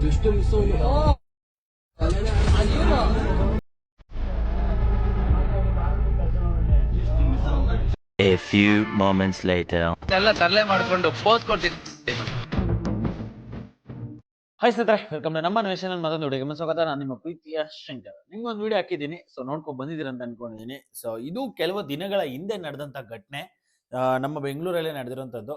Gusto niyo. Oo. A few moments later. ಎಲ್ಲ ತರಲೆ ಮಾಡ್ಕೊಂಡು ಪೋಸ್ ಕೊಡ್ತೀನಿ ಹಾಯ್ ಸ್ನೇಹಿತರೆ ವೆಲ್ಕಮ್ ನಮ್ಮ ನ್ಯೂಷನ್ ಮತ್ತೊಂದು ಹುಡುಗಿ ಸ್ವಾಗತ ನಾನು ನಿಮ್ಮ ಪ್ರೀತಿಯ ಶಂಕರ್ ನಿಮ್ಗೊಂದು ವಿಡಿಯೋ ಹಾಕಿದ್ದೀನಿ ಸೊ ನೋಡ್ಕೊಂಡು ಬಂದಿದ್ದೀರ ಅಂತ ಅನ್ಕೊಂಡಿದ್ದೀನಿ ಸೊ ಇದು ಕೆಲವು ದಿನಗಳ ಹಿಂದೆ ನಡೆದಂಥ ಘಟನೆ ನಮ್ಮ ಬೆಂಗಳೂರಲ್ಲೇ ನಡೆದಿರೋಂಥದ್ದು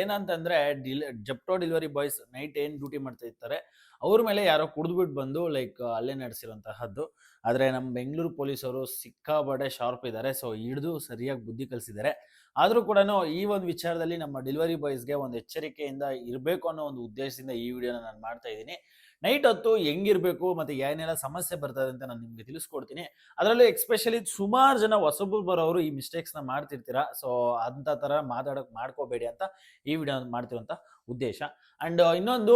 ಏನಂತಂದರೆ ಡಿಲ್, ಜಪ್ಟೋ ಡೆಲಿವರಿ ಬಾಯ್ಸ್ ನೈಟ್ ಏನು ಡ್ಯೂಟಿ ಮಾಡ್ತಾ ಇರ್ತಾರೆ, ಅವ್ರ ಮೇಲೆ ಯಾರೋ ಕುಡಿದ್ಬಿಟ್ಟು ಬಂದು ಲೈಕ್ ಅಲ್ಲೇ ನಡೆಸಿರೋಂತಹದ್ದು ಆದರೆ ನಮ್ಮ ಬೆಂಗಳೂರು ಪೊಲೀಸರು ಸಿಕ್ಕಾಬಡೆ ಶಾರ್ಪ್ ಇದ್ದಾರೆ, ಸೊ ಹಿಡಿದು ಸರಿಯಾಗಿ ಬುದ್ಧಿ ಕಲಿಸಿದ್ದಾರೆ. ಆದರೂ ಕೂಡ ಈ ಒಂದು ವಿಚಾರದಲ್ಲಿ ನಮ್ಮ ಡೆಲಿವರಿ ಬಾಯ್ಸ್ಗೆ ಒಂದು ಎಚ್ಚರಿಕೆಯಿಂದ ಇರಬೇಕು ಅನ್ನೋ ಒಂದು ಉದ್ದೇಶದಿಂದ ಈ ವಿಡಿಯೋನ ನಾನು ಮಾಡ್ತಾ ಇದ್ದೀನಿ. ನೈಟ್ ಹೊತ್ತು ಹೆಂಗಿರ್ಬೇಕು ಮತ್ತೆ ಏನೆಲ್ಲ ಸಮಸ್ಯೆ ಬರ್ತದೆ ಅಂತ ನಾನು ನಿಮಗೆ ತಿಳಿಸ್ಕೊಡ್ತೀನಿ. ಅದರಲ್ಲೂ ಎಕ್ಸ್ಪೆಷಲಿ ಸುಮಾರು ಜನ ಹೊಸಬರು ಬರೋರು ಈ ಮಿಸ್ಟೇಕ್ಸ್ನ ಮಾಡ್ತಿರ್ತೀರಾ. ಸೊ ಅಂತ ಥರ ಮಾತಾಡೋಕೆ ಮಾಡ್ಕೋಬೇಡಿ ಅಂತ ಈ ವಿಡಿಯೋ ಮಾಡ್ತಿರೋಂಥ ಉದ್ದೇಶ. ಅಂಡ್ ಇನ್ನೊಂದು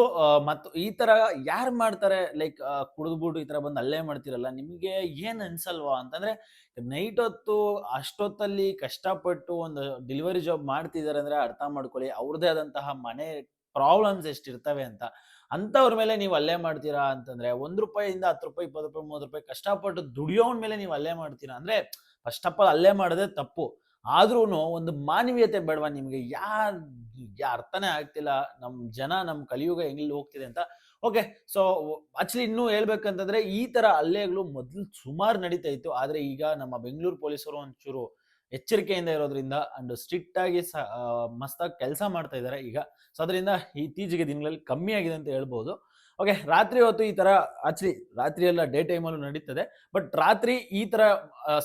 ಮತ್ತು ಈ ಥರ ಯಾರು ಮಾಡ್ತಾರೆ? ಲೈಕ್ ಕುಡಿದ್ಬಿಟ್ಟು ಈ ಥರ ಬಂದು ಅಲ್ಲೇ ಮಾಡ್ತಿರಲ್ಲ, ನಿಮಗೆ ಏನು ಅನ್ಸಲ್ವಾ? ಅಂತಂದ್ರೆ, ನೈಟ್ ಹೊತ್ತು ಅಷ್ಟೊತ್ತಲ್ಲಿ ಕಷ್ಟಪಟ್ಟು ಒಂದು ಡೆಲಿವರಿ ಜಾಬ್ ಮಾಡ್ತಿದ್ದಾರೆ ಅಂದ್ರೆ ಅರ್ಥ ಮಾಡ್ಕೊಳ್ಳಿ ಅವ್ರದ್ದೇ ಆದಂತಹ ಮನೆ ಪ್ರಾಬ್ಲಮ್ಸ್ ಎಷ್ಟಿರ್ತವೆ ಅಂತ. ಅಂಥವ್ರ ಮೇಲೆ ನೀವು ಅಲ್ಲೇ ಮಾಡ್ತೀರಾ ಅಂತಂದ್ರೆ ಒಂದ್ ರೂಪಾಯಿಂದ ಹತ್ತು ರೂಪಾಯಿ, ಇಪ್ಪತ್ತು ರೂಪಾಯಿ, ಮೂವತ್ತು ರೂಪಾಯಿ ಕಷ್ಟಪಟ್ಟು ದುಡಿಯೋನ್ ಮೇಲೆ ನೀವು ಅಲ್ಲೇ ಮಾಡ್ತೀರಾ ಅಂದ್ರೆ ಫಸ್ಟ್ ಆಫ್ ಆಲ್ ಅಲ್ಲೇ ಮಾಡೋದೇ ತಪ್ಪು. ಆದ್ರೂ ಒಂದು ಮಾನವೀಯತೆ ಬೇಡವಾ ನಿಮಗೆ? ಯಾರು ಅರ್ಥನೇ ಆಗ್ತಿಲ್ಲ. ನಮ್ಮ ಜನ ನಮ್ಮ ಕಲಿಯುಗ ಹೆಂಗಿಲ್ಲಿ ಹೋಗ್ತಿದೆ ಅಂತ. ಓಕೆ ಸೊ ಆಕ್ಚುಲಿ ಇನ್ನೂ ಹೇಳ್ಬೇಕಂತಂದ್ರೆ ಈ ತರ ಅಲ್ಲೇಗಳು ಮೊದಲು ಸುಮಾರು ನಡೀತಾ ಇತ್ತು. ಆದ್ರೆ ಈಗ ನಮ್ಮ ಬೆಂಗಳೂರು ಪೊಲೀಸರು ಒಂಚೂರು ಎಚ್ಚರಿಕೆಯಿಂದ ಇರೋದ್ರಿಂದ ಅಂಡ್ ಸ್ಟ್ರಿಕ್ಟ್ ಆಗಿ ಮಸ್ತಾಗಿ ಕೆಲಸ ಮಾಡ್ತಾ ಇದ್ದಾರೆ ಈಗ. ಸೊ ಅದರಿಂದ ಇತ್ತೀಚೆಗೆ ದಿನಗಳಲ್ಲಿ ಕಮ್ಮಿ ಆಗಿದೆ ಅಂತ ಹೇಳ್ಬೋದು. ಓಕೆ ರಾತ್ರಿ ಹೊತ್ತು ಈ ತರ ಆಕ್ಚುಲಿ ರಾತ್ರಿ ಎಲ್ಲ ಡೇ ಟೈಮಲ್ಲೂ ನಡೀತದೆ ಬಟ್ ರಾತ್ರಿ ಈ ತರ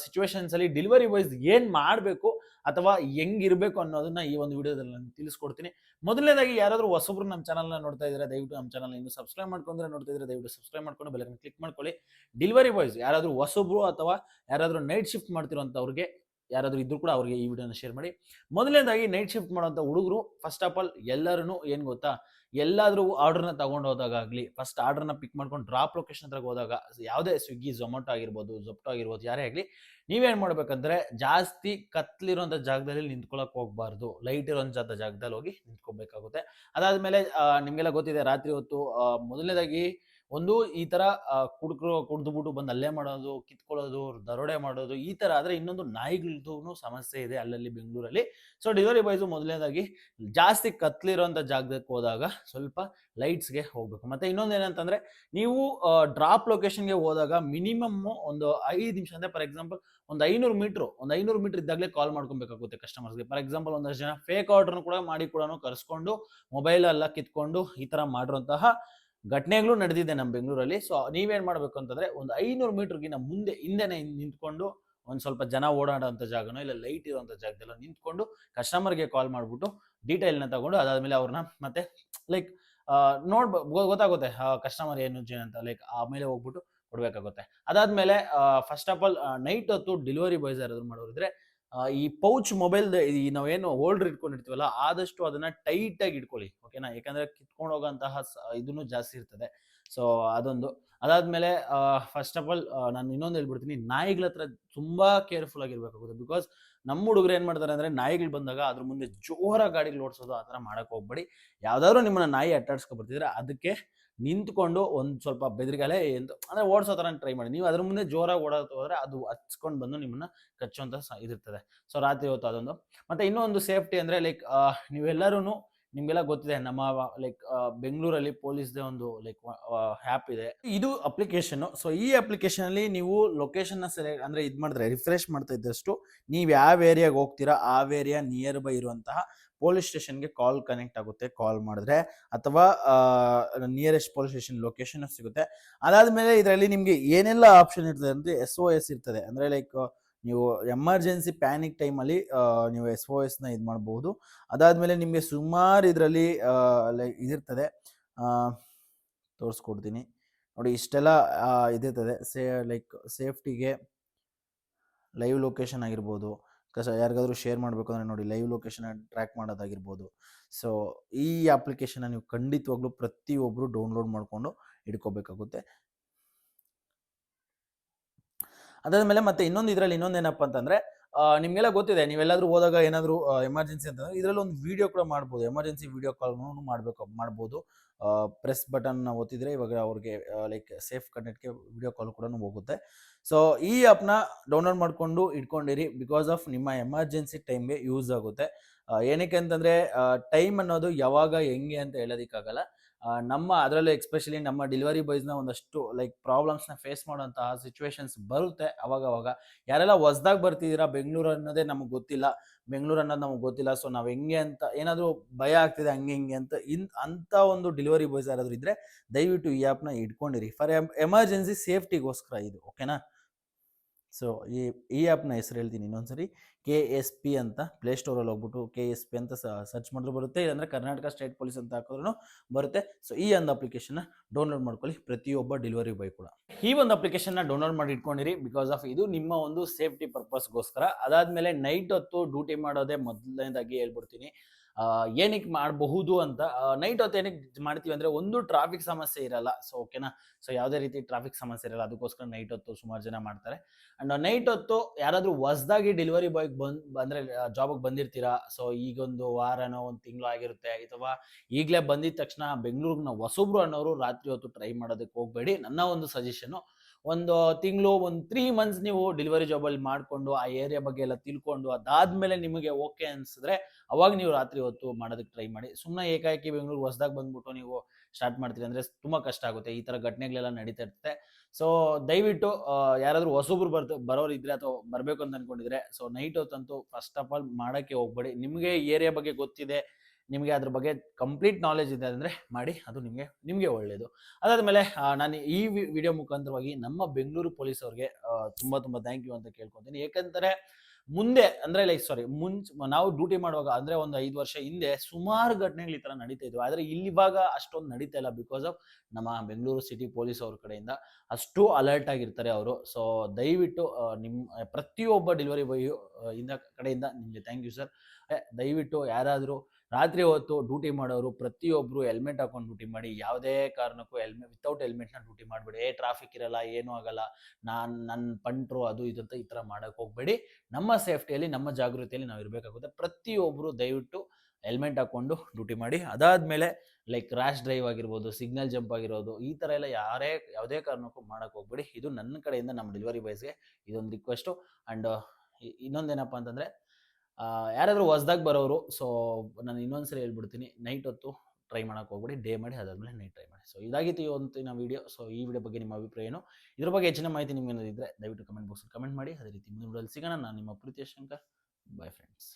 ಸಿಚುವೇಶನ್ಸ್ ಅಲ್ಲಿ ಡೆಲಿವರಿ ವೈಸ್ ಏನ್ ಮಾಡಬೇಕು ಅಥವಾ ಹೆಂಗಿರ್ಬೇಕು ಅನ್ನೋದನ್ನ ಈ ಒಂದು ವಿಡಿಯೋದಲ್ಲಿ ನಾನು ತಿಳಿಸ್ಕೊಡ್ತೀನಿ. ಮೊದಲನೇದಾಗಿ ಯಾರಾದರೂ ಹೊಸಬ್ರು ನಮ್ಮ ಚಾನಲ್ನ ನೋಡ್ತಾ ಇದ್ದಾರೆ ದಯವಿಟ್ಟು ನಮ್ಮ ಚಾನಲ್ ಇನ್ನು ಸಬ್ಸ್ಕ್ರೈಬ್ ಮಾಡ್ಕೊಂಡ್ರೆ ನೋಡ್ತಾ ಇದ್ರೆ ದಯವಿಟ್ಟು ಸಬ್ಸ್ಕ್ರೈಬ್ ಮಾಡ್ಕೊಂಡು ಬೆಲ್ಲನ್ನು ಕ್ಲಿಕ್ ಮಾಡ್ಕೊಳ್ಳಿ. ಡೆಲಿವರಿ ಬಾಯ್ಸ್ ಯಾರಾದರೂ ಹೊಸಬ್ರು ಅಥವಾ ಯಾರಾದರೂ ನೈಟ್ ಶಿಫ್ಟ್ ಮಾಡ್ತಿರೋಂಥವ್ರಿಗೆ ಯಾರಾದರೂ ಇದ್ರು ಕೂಡ ಅವ್ರಿಗೆ ಈ ವಿಡಿಯೋನ ಶೇರ್ ಮಾಡಿ. ಮೊದಲನೇದಾಗಿ ನೈಟ್ ಶಿಫ್ಟ್ ಮಾಡೋಂಥ ಹುಡುಗರು ಫಸ್ಟ್ ಆಫ್ ಆಲ್ ಎಲ್ಲರೂ ಏನು ಗೊತ್ತಾ? ಎಲ್ಲಾದರೂ ಆರ್ಡರ್ನ ತಗೊಂಡು ಹೋದಾಗಲಿ ಫಸ್ಟ್ ಆರ್ಡರ್ನ ಪಿಕ್ ಮಾಡ್ಕೊಂಡು ಡ್ರಾಪ್ ಲೊಕೇಶನ್ ಹತ್ರ ಹೋದಾಗ, ಯಾವುದೇ ಸ್ವಿಗ್ಗಿ ಝೊಮ್ಯಾಟೊ ಆಗಿರ್ಬೋದು ಜೊಪ್ಟೊ ಆಗಿರ್ಬೋದು, ಯಾರೇ ಆಗಲಿ, ನೀವೇನು ಮಾಡ್ಬೇಕಂದ್ರೆ ಜಾಸ್ತಿ ಕತ್ಲಿರೋಂಥ ಜಾಗದಲ್ಲಿ ನಿಂತ್ಕೊಳ್ಳೋಕೆ ಹೋಗಬಾರ್ದು. ಲೈಟ್ ಇರೋಂಥ ಜಾಗದಲ್ಲಿ ಹೋಗಿ ನಿಂತ್ಕೊಬೇಕಾಗುತ್ತೆ. ಅದಾದಮೇಲೆ ನಿಮಗೆಲ್ಲ ಗೊತ್ತಿದೆ ರಾತ್ರಿ ಹೊತ್ತು ಮೊದಲನೇದಾಗಿ ಒಂದು ಈ ತರ ಕುಡ್ಕರು ಕುಡ್ದುಬಿಟ್ಟು ಬಂದು ಅಲ್ಲೇ ಮಾಡೋದು, ಕಿತ್ಕೊಳ್ಳೋದು, ದರೋಡೆ ಮಾಡೋದು, ಈ ತರ ಆದ್ರೆ ಇನ್ನೊಂದು ನಾಯಿಗಳದ್ದು ಸಮಸ್ಯೆ ಇದೆ ಅಲ್ಲಲ್ಲಿ ಬೆಂಗಳೂರಲ್ಲಿ. ಸೊ ಡೆಲಿವರಿ ಬಾಯ್ಸು ಮೊದಲನೇದಾಗಿ ಜಾಸ್ತಿ ಕತ್ಲಿರೋಂಥ ಜಾಗಕ್ಕೆ ಹೋದಾಗ ಸ್ವಲ್ಪ ಲೈಟ್ಸ್ಗೆ ಹೋಗ್ಬೇಕು. ಮತ್ತೆ ಇನ್ನೊಂದು ಏನಂತಂದ್ರೆ, ನೀವು ಡ್ರಾಪ್ ಲೊಕೇಶನ್ಗೆ ಹೋದಾಗ ಮಿನಿಮಮ್ ಒಂದು ಐದು ನಿಮಿಷ, ಅಂದ್ರೆ ಫಾರ್ ಎಕ್ಸಾಂಪಲ್ ಒಂದು ಐನೂರು ಮೀಟರ್ ಒಂದು ಐನೂರು ಮೀಟರ್ ಇದ್ದಾಗಲೇ ಕಾಲ್ ಮಾಡ್ಕೊಬೇಕಾಗುತ್ತೆ ಕಸ್ಟಮರ್ಸ್ಗೆ ಫಾರ್ ಎಕ್ಸಾಂಪಲ್ ಒಂದಷ್ಟು ಜನ ಫೇಕ್ ಆರ್ಡರ್ ಕೂಡ ಮಾಡಿ ಕೂಡ ಕರೆಸ್ಕೊಂಡು ಮೊಬೈಲ್ ಎಲ್ಲ ಕಿತ್ಕೊಂಡು ಈ ತರ ಮಾಡಿರುವಂತಹ ಘಟನೆಗಳು ನಡೆದಿದೆ ನಮ್ಮ ಬೆಂಗಳೂರಲ್ಲಿ. ಸೊ ನೀವೇನು ಮಾಡಬೇಕು ಅಂತಂದರೆ ಒಂದು ಐನೂರು ಮೀಟ್ರ್ಗಿನ ಮುಂದೆ, ಹಿಂದೆನೆ ನಿಂತ್ಕೊಂಡು ಒಂದು ಸ್ವಲ್ಪ ಜನ ಓಡಾಡೋಂಥ ಜಾಗನೋ, ಇಲ್ಲ ಲೈಟ್ ಇರೋಂಥ ಜಾಗದಲ್ಲ ನಿಂತ್ಕೊಂಡು ಕಸ್ಟಮರ್ಗೆ ಕಾಲ್ ಮಾಡಿಬಿಟ್ಟು ಡೀಟೇಲ್ನ ತಗೊಂಡು ಅದಾದಮೇಲೆ ಅವ್ರನ್ನ ಮತ್ತೆ ಲೈಕ್ ನೋಡ್ ಗೊತ್ತಾಗುತ್ತೆ ಕಸ್ಟಮರ್ ಏನು ಜನ ಅಂತ ಲೈಕ್ ಆಮೇಲೆ ಹೋಗ್ಬಿಟ್ಟು ಕೊಡ್ಬೇಕಾಗುತ್ತೆ. ಅದಾದಮೇಲೆ ಫಸ್ಟ್ ಆಫ್ ಆಲ್ ನೈಟ್ ಹೊತ್ತು ಡೆಲಿವರಿ ಬಾಯ್ಸ್ ಯಾರಾದ್ರು ಮಾಡೋರಿದ್ರೆ ಈ ಪೌಚ್ ಮೊಬೈಲ್ ಈ ನಾವೇನು ಹೋಲ್ಡರ್ ಇಟ್ಕೊಂಡಿರ್ತೀವಲ್ಲ, ಆದಷ್ಟು ಅದನ್ನ ಟೈಟ್ ಆಗಿ ಇಟ್ಕೊಳ್ಳಿ ಓಕೆನಾ ಯಾಕಂದ್ರೆ ಕಿತ್ಕೊಂಡು ಹೋಗೋಂತಹ ಇದನ್ನು ಜಾಸ್ತಿ ಇರ್ತದೆ. ಸೊ ಅದೊಂದು. ಅದಾದ್ಮೇಲೆ ಫಸ್ಟ್ ಆಫ್ ಆಲ್ ನಾನು ಇನ್ನೊಂದು ಹೇಳ್ಬಿಡ್ತೀನಿ. ನಾಯಿಗಳ ಹತ್ರ ತುಂಬಾ ಕೇರ್ಫುಲ್ ಆಗಿರ್ಬೇಕಾಗುತ್ತೆ ಬಿಕಾಸ್ ನಮ್ಮ ಹುಡುಗರು ಏನ್ ಮಾಡ್ತಾರೆ ಅಂದ್ರೆ, ನಾಯಿಗಳು ಬಂದಾಗ ಅದ್ರ ಮುಂದೆ ಜೋರ ಗಾಡಿಗಳು ಓಡಿಸೋದು ಆ ಥರ ಮಾಡಕ್ ಹೋಗ್ಬೇಡಿ. ಯಾವ್ದಾದ್ರು ನಿಮ್ಮನ್ನ ನಾಯಿ ಅಟ್ಟಾಡ್ಸ್ಕೊ ಬರ್ತಿದ್ರೆ ಅದಕ್ಕೆ ನಿಂತ್ಕೊಂಡು ಒಂದು ಸ್ವಲ್ಪ ಬೆದರಿಗಾಲೆ ಎಂತ, ಅಂದ್ರೆ ಓಡಿಸೋ ಥರ ಟ್ರೈ ಮಾಡಿ. ನೀವು ಅದ್ರ ಮುಂದೆ ಜೋರಾಗಿ ಓಡೋದು ಹೋದರೆ ಅದು ಹಚ್ಕೊಂಡು ಬಂದು ನಿಮ್ಮನ್ನ ಕಚ್ಚುವಂತ ಸ- ಇದಿರ್ತದೆ. ಸೊ ರಾತ್ರಿ ಹೊತ್ತು ಅದೊಂದು. ಮತ್ತೆ ಇನ್ನೊಂದು ಸೇಫ್ಟಿ ಅಂದ್ರೆ ಲೈಕ್ ನೀವೆಲ್ಲರೂ ನಿಮಗೆಲ್ಲ ಗೊತ್ತಿದೆ, ನಮ್ಮ ಲೈಕ್ ಬೆಂಗಳೂರಲ್ಲಿ ಪೊಲೀಸ್ದೇ ಒಂದು ಲೈಕ್ ಆ್ಯಪ್ ಇದೆ. ಇದು ಅಪ್ಲಿಕೇಶನ್ ಸೊ ಈ ಅಪ್ಲಿಕೇಶನ್ ಅಲ್ಲಿ ನೀವು ಲೊಕೇಶನ್ ಸೆಲೆಕ್ಟ್ ಅಂದ್ರೆ ಇದು ಮಾಡಿದ್ರೆ ರಿಫ್ರೆಶ್ ಮಾಡ್ತಾ ಇದ್ದಷ್ಟು, ನೀವು ಯಾವ ಏರಿಯಾಗೆ ಹೋಗ್ತೀರಾ, ಆ ಏರಿಯಾ ನಿಯರ್ ಬೈ ಇರುವಂತಹ ಪೊಲೀಸ್ ಸ್ಟೇಷನ್ಗೆ ಕಾಲ್ ಕನೆಕ್ಟ್ ಆಗುತ್ತೆ, ಕಾಲ್ ಮಾಡಿದ್ರೆ ಅಥವಾ ನಿಯರೆಸ್ಟ್ ಪೊಲೀಸ್ ಸ್ಟೇಷನ್ ಲೊಕೇಶನ್ ಸಿಗುತ್ತೆ. ಅದಾದ್ಮೇಲೆ ಇದರಲ್ಲಿ ನಿಮಗೆ ಏನೆಲ್ಲ ಆಪ್ಷನ್ ಇರ್ತದೆ ಅಂದರೆ ಎಸ್ ಒ ಎಸ್ ಇರ್ತದೆ. ಅಂದರೆ ಲೈಕ್ ನೀವು ಎಮರ್ಜೆನ್ಸಿ ಪ್ಯಾನಿಕ್ ಟೈಮಲ್ಲಿ ನೀವು ಎಸ್ ಒ ಎಸ್ನ ಇದು ಮಾಡ್ಬೋದು. ಅದಾದಮೇಲೆ ನಿಮಗೆ ಸುಮಾರು ಇದರಲ್ಲಿ ಲೈಕ್ ಇದಿರ್ತದೆ. ತೋರಿಸ್ಕೊಡ್ತೀನಿ. ನೋಡಿ ಇಷ್ಟೆಲ್ಲ ಇದಿರ್ತದೆ. ಸೇ ಲೈಕ್ ಸೇಫ್ಟಿಗೆ ಲೈವ್ ಲೊಕೇಶನ್ ಆಗಿರ್ಬೋದು. ಕಸ ಯಾರಿಗಾದರೂ ಶೇರ್ ಮಾಡಬೇಕು ಅಂದರೆ ನೋಡಿ ಲೈವ್ ಲೊಕೇಶನ್ ಟ್ರ್ಯಾಕ್ ಮಾಡೋದಾಗಿರ್ಬೋದು. ಸೊ ಈ ಅಪ್ಲಿಕೇಶನ್ ನೀವು ಖಂಡಿತವಾಗ್ಲೂ ಪ್ರತಿಯೊಬ್ಬರು ಡೌನ್ಲೋಡ್ ಮಾಡಿಕೊಂಡು ಇಟ್ಕೋಬೇಕಾಗುತ್ತೆ ಅದಾದ್ಮೇಲೆ ಮತ್ತೆ ಇನ್ನೊಂದು ಇದರಲ್ಲಿ ಇನ್ನೊಂದು ಏನಪ್ಪ ಅಂತಂದ್ರೆ ನಿಮ್ಗೆಲ್ಲ ಗೊತ್ತಿದೆ, ನೀವೆಲ್ಲಾದ್ರೂ ಹೋದಾಗ ಏನಾದರೂ ಎಮರ್ಜೆನ್ಸಿ ಅಂತಂದ್ರೆ ಇದರಲ್ಲಿ ಒಂದು ವಿಡಿಯೋ ಕೂಡ ಮಾಡ್ಬೋದು. ಎಮರ್ಜೆನ್ಸಿ ವಿಡಿಯೋ ಕಾಲ್ನು ಮಾಡಬೇಕು, ಮಾಡ್ಬೋದು. ಪ್ರೆಸ್ ಬಟನ್ ಒತ್ತಿದ್ರೆ ಇವಾಗ ಅವ್ರಿಗೆ ಲೈಕ್ ಸೇಫ್ ಕನೆಕ್ಟ್ಗೆ ವಿಡಿಯೋ ಕಾಲ್ ಕೂಡ ಹೋಗುತ್ತೆ. ಸೊ ಈ ಆ್ಯಪ್ನ ಡೌನ್ಲೋಡ್ ಮಾಡಿಕೊಂಡು ಇಟ್ಕೊಂಡಿರಿ ಬಿಕಾಸ್ ಆಫ್ ನಿಮ್ಮ ಎಮರ್ಜೆನ್ಸಿ ಟೈಮ್ಗೆ ಯೂಸ್ ಆಗುತ್ತೆ. ಏನಕ್ಕೆ ಅಂತಂದರೆ ಟೈಮ್ ಅನ್ನೋದು ಯಾವಾಗ, ಹೆಂಗೆ ಅಂತ ಹೇಳೋದಕ್ಕಾಗಲ್ಲ. ನಮ್ಮ ಅದರಲ್ಲೂ ಎಕ್ಸ್ಪೆಷಲಿ ನಮ್ಮ ಡೆಲಿವರಿ ಬಾಯ್ಸ್ನ ಒಂದಷ್ಟು ಲೈಕ್ ಪ್ರಾಬ್ಲಮ್ಸ್ನ ಫೇಸ್ ಮಾಡುವಂತಹ ಸಿಚುವೇಶನ್ಸ್ ಬರುತ್ತೆ ಅವಾಗ ಅವಾಗ ಯಾರೆಲ್ಲ ಹೊಸ್ದಾಗಿ ಬರ್ತಿದ್ದೀರಾ ಬೆಂಗಳೂರು ಅನ್ನೋದೇ ನಮಗೆ ಗೊತ್ತಿಲ್ಲ. ಬೆಂಗಳೂರು ಅನ್ನೋದು ನಮಗೆ ಗೊತ್ತಿಲ್ಲ. ಸೊ ನಾವು ಹೆಂಗೆ ಅಂತ, ಏನಾದರೂ ಭಯ ಆಗ್ತಿದೆ ಹಂಗೆ ಹಿಂಗೆ ಅಂತ ಇನ್ ಅಂಥ ಒಂದು ಡೆಲಿವರಿ ಬಾಯ್ಸ್ ಯಾರಾದರೂ ಇದ್ದರೆ ದಯವಿಟ್ಟು ಈ ಆ್ಯಪ್ನ ಇಟ್ಕೊಂಡಿರಿ. ಫಾರ್ ಎಮರ್ಜೆನ್ಸಿ ಸೇಫ್ಟಿಗೋಸ್ಕರ ಇದು ಓಕೆನಾ ಸೊ, ಈ ಈ ಆ್ಯಪ್ನ ಹೆಸರು ಹೇಳ್ತೀನಿ ಇನ್ನೊಂದು ಸರಿ ಕೆ ಎಸ್ ಪಿ ಅಂತ ಪ್ಲೇಸ್ಟೋರಲ್ಲಿ ಹೋಗ್ಬಿಟ್ಟು ಕೆ ಎಸ್ ಪಿ ಅಂತ ಸರ್ಚ್ ಮಾಡಿದ್ರು ಬರುತ್ತೆ. ಇಲ್ಲಾಂದರೆ ಕರ್ನಾಟಕ ಸ್ಟೇಟ್ ಪೊಲೀಸ್ ಅಂತ ಹಾಕಿದ್ರು ಬರುತ್ತೆ. ಸೊ, ಈ ಒಂದು ಅಪ್ಲಿಕೇಶನ್ನ ಡೌನ್ಲೋಡ್ ಮಾಡ್ಕೊಳ್ಳಿ. ಪ್ರತಿಯೊಬ್ಬ ಡೆಲಿವರಿ ಬಾಯ್ ಕೂಡ. ಈ ಒಂದು ಅಪ್ಲಿಕೇಶನ್ನ ಡೌನ್ಲೋಡ್ ಮಾಡಿ ಇಟ್ಕೊಂಡಿರಿ ಬಿಕಾಸ್ ಆಫ್ ಇದು ನಿಮ್ಮ ಒಂದು ಸೇಫ್ಟಿ ಪರ್ಪಸ್ಗೋಸ್ಕರ ಅದಾದಮೇಲೆ ನೈಟ್ ಹೊತ್ತು ಡ್ಯೂಟಿ ಮಾಡೋದೇ ಮೊದಲನೇದಾಗಿ ಹೇಳ್ಬಿಡ್ತೀನಿ. ಏನಕ್ಕೆ ಮಾಡಬಹುದು ಅಂತ ನೈಟ್ ಹೊತ್ತು ಏನಕ್ಕೆ ಮಾಡ್ತೀವಿ ಅಂದರೆ ಒಂದು ಟ್ರಾಫಿಕ್ ಸಮಸ್ಯೆ ಇರಲ್ಲ. ಸೊ ಓಕೆನಾ ಸೊ ಯಾವುದೇ ರೀತಿ ಟ್ರಾಫಿಕ್ ಸಮಸ್ಯೆ ಇರಲ್ಲ, ಅದಕ್ಕೋಸ್ಕರ ನೈಟ್ ಹೊತ್ತು ಸುಮಾರು ಜನ ಮಾಡ್ತಾರೆ. ಅಂಡ್ ನೈಟ್ ಹೊತ್ತು ಯಾರಾದರೂ ಹೊಸ್ದಾಗಿ ಡೆಲಿವರಿ ಬಾಯ್ಗೆ ಬಂದ್, ಅಂದರೆ ಜಾಬಿಗೆ ಬಂದಿರ್ತೀರಾ? ಸೊ ಈಗೊಂದು ವಾರನೋ, ಒಂದು ತಿಂಗಳು ಆಗಿರುತ್ತೆ. ಅಥವಾ ಈಗಲೇ ಬಂದಿದ ತಕ್ಷಣ ಬೆಂಗಳೂರಿನ ಹೊಸೊಬ್ರು ಅನ್ನೋರು ರಾತ್ರಿ ಹೊತ್ತು ಟ್ರೈ ಮಾಡೋದಕ್ಕೆ ಹೋಗಬೇಡಿ ನನ್ನ ಒಂದು ಸಜೆಷನು ಒಂದು ತಿಂಗಳು, ಒಂದು ತ್ರೀ ಮಂತ್ಸ್ ನೀವು ಡೆಲಿವರಿ ಜಾಬಲ್ಲಿ ಮಾಡಿಕೊಂಡು ಆ ಏರಿಯಾ ಬಗ್ಗೆ ಎಲ್ಲ ತಿಳ್ಕೊಂಡು ಅದಾದಮೇಲೆ ನಿಮಗೆ ಓಕೆ ಅನಿಸಿದ್ರೆ ಅವಾಗ ನೀವು ರಾತ್ರಿ ಹೊತ್ತು ಮಾಡೋದಕ್ಕೆ ಟ್ರೈ ಮಾಡಿ. ಸುಮ್ಮನೆ ಏಕಾಏಕಿ ಬೆಂಗಳೂರು ಹೊಸದಾಗಿ ಬಂದ್ಬಿಟ್ಟು ನೀವು ಸ್ಟಾರ್ಟ್ ಮಾಡ್ತೀರಿ ಅಂದರೆ ತುಂಬ ಕಷ್ಟ ಆಗುತ್ತೆ. ಈ ಥರ ಘಟನೆಗಳೆಲ್ಲ ನಡೀತಾ ಇರ್ತದೆ ಸೊ ದಯವಿಟ್ಟು ಯಾರಾದರೂ ಹೊಸಬ್ರು ಬರ್ತ ಬರೋರು ಇದ್ರೆ ಅಥವಾ ಬರಬೇಕು ಅಂತ ಅನ್ಕೊಂಡಿದ್ರೆ ಸೊ ನೈಟ್ ಹೊತ್ತಂತೂ ಫಸ್ಟ್ ಆಫ್ ಆಲ್ ಮಾಡೋಕ್ಕೆ ಹೋಗ್ಬೇಡಿ. ನಿಮಗೆ ಏರಿಯಾ ಬಗ್ಗೆ ಗೊತ್ತಿದೆ ನಿಮಗೆ ಅದ್ರ ಬಗ್ಗೆ ಕಂಪ್ಲೀಟ್ ನಾಲೆಜ್ ಇದೆ ಅಂದರೆ ಮಾಡಿ, ಅದು ನಿಮಗೆ ನಿಮಗೆ ಒಳ್ಳೆಯದು ಅದಾದಮೇಲೆ ನಾನು ಈ ವಿಡಿಯೋ ಮುಖಾಂತರವಾಗಿ ನಮ್ಮ ಬೆಂಗಳೂರು ಪೊಲೀಸ್ ಅವ್ರಿಗೆ ತುಂಬ ತುಂಬ ಥ್ಯಾಂಕ್ ಯು ಅಂತ ಕೇಳ್ಕೊತೀನಿ. ಏಕೆಂದರೆ ಮುಂದೆ, ಅಂದರೆ ಲೈಕ್ ಸಾರಿ ಮುಂಚೆ, ನಾವು ಡ್ಯೂಟಿ ಮಾಡುವಾಗ, ಅಂದರೆ ಒಂದು ಐದು ವರ್ಷ ಹಿಂದೆ ಸುಮಾರು ಘಟನೆಗಳು ಈ ಥರ ನಡೀತಾ ಇದ್ವು. ಆದರೆ ಇಲ್ಲಿವಾಗ ಅಷ್ಟೊಂದು ನಡೀತಾ ಇಲ್ಲ ಬಿಕಾಸ್ ಆಫ್ ನಮ್ಮ ಬೆಂಗಳೂರು ಸಿಟಿ ಪೊಲೀಸ್ ಅವ್ರ ಕಡೆಯಿಂದ ಅಷ್ಟು ಅಲರ್ಟ್ ಆಗಿರ್ತಾರೆ ಅವರು. ಸೊ ದಯವಿಟ್ಟು ನಿಮ್ಮ ಪ್ರತಿಯೊಬ್ಬ ಡೆಲಿವರಿ ಬಾಯ್ ಇಂದ ಕಡೆಯಿಂದ ನಿಮಗೆ ಥ್ಯಾಂಕ್ ಯು ಸರ್ ದಯವಿಟ್ಟು ಯಾರಾದರೂ ರಾತ್ರಿ ಹೊತ್ತು ಡ್ಯೂಟಿ ಮಾಡೋರು ಪ್ರತಿಯೊಬ್ಬರು ಹೆಲ್ಮೆಟ್ ಹಾಕೊಂಡು ಡ್ಯೂಟಿ ಮಾಡಿ, ಯಾವುದೇ ಕಾರಣಕ್ಕೂ ಹೆಲ್ಮೆಟ್ ವಿತೌಟ್ ಹೆಲ್ಮೆಟ್ನ ಡ್ಯೂಟಿ ಮಾಡಬೇಡಿ. ಏ ಟ್ರಾಫಿಕ್ ಇರಲ್ಲ, ಏನೂ ಆಗಲ್ಲ. ನಾನು ನನ್ನ ಪಂಟ್ರು ಅದು ಇದು ಅಂತ ಈ ಥರ ಮಾಡೋಕ್ಕೆ ಹೋಗಬೇಡಿ. ನಮ್ಮ ಸೇಫ್ಟಿಯಲ್ಲಿ ನಮ್ಮ ಜಾಗೃತಿಯಲ್ಲಿ ನಾವು ಇರಬೇಕಾಗುತ್ತೆ. ಪ್ರತಿಯೊಬ್ಬರು ದಯವಿಟ್ಟು ಹೆಲ್ಮೆಟ್ ಹಾಕ್ಕೊಂಡು ಡ್ಯೂಟಿ ಮಾಡಿ. ಅದಾದಮೇಲೆ ಲೈಕ್ ರ್ಯಾಶ್ ಡ್ರೈವ್ ಆಗಿರ್ಬೋದು ಸಿಗ್ನಲ್ ಜಂಪ್ ಆಗಿರೋದು, ಈ ಥರ ಎಲ್ಲ ಯಾರೇ, ಯಾವುದೇ ಕಾರಣಕ್ಕೂ ಮಾಡೋಕ್ಕೆ ಹೋಗ್ಬೇಡಿ. ಇದು ನನ್ನ ಕಡೆಯಿಂದ ನಮ್ಮ ಡೆಲಿವರಿ ಬಾಯ್ಸ್ಗೆ ಇದೊಂದು ರಿಕ್ವೆಸ್ಟು ಆ್ಯಂಡ್ ಇನ್ನೊಂದೇನಪ್ಪ ಅಂತಂದರೆ ಯಾರಾದರೂ ಹೊಸ್ದಾಗಿ ಬರೋರು ಸೊ ನಾನು ಇನ್ನೊಂದ್ಸರಿ ಹೇಳ್ಬಿಡ್ತೀನಿ ನೈಟ್ ಹೊತ್ತು ಟ್ರೈ ಮಾಡೋಕೆ ಹೋಗ್ಬಿಡಿ ಡೇ ಮಾಡಿ ಅದಾದಮೇಲೆ ನೈಟ್ ಟ್ರೈ ಮಾಡಿ. ಸೊ ಇದಾಗಿತ್ತು ಇವತ್ತಿನ ವಿಡಿಯೋ ಸೊ ಈ ವಿಡಿಯೋ ಬಗ್ಗೆ ನಿಮ್ಮ ಅಭಿಪ್ರಾಯ ಏನು? ಇದ್ರ ಬಗ್ಗೆ ಹೆಚ್ಚಿನ ಮಾಹಿತಿ ನಿಮ್ಗೆ ಏನಾದ್ರು ಇದ್ದರೆ ದಯವಿಟ್ಟು ಕಮೆಂಟ್ ಬಾಕ್ಸಲ್ಲಿ ಕಮೆಂಟ್ ಮಾಡಿ. ಅದೇ ರೀತಿ ಮುಂದಿನ ವಿಡಿಯೋದಲ್ಲಿ ಸಿಗೋಣ. ನಾನು ನಿಮ್ಮ ಪ್ರೀತಿಯ ಶಂಕರ್. Bye friends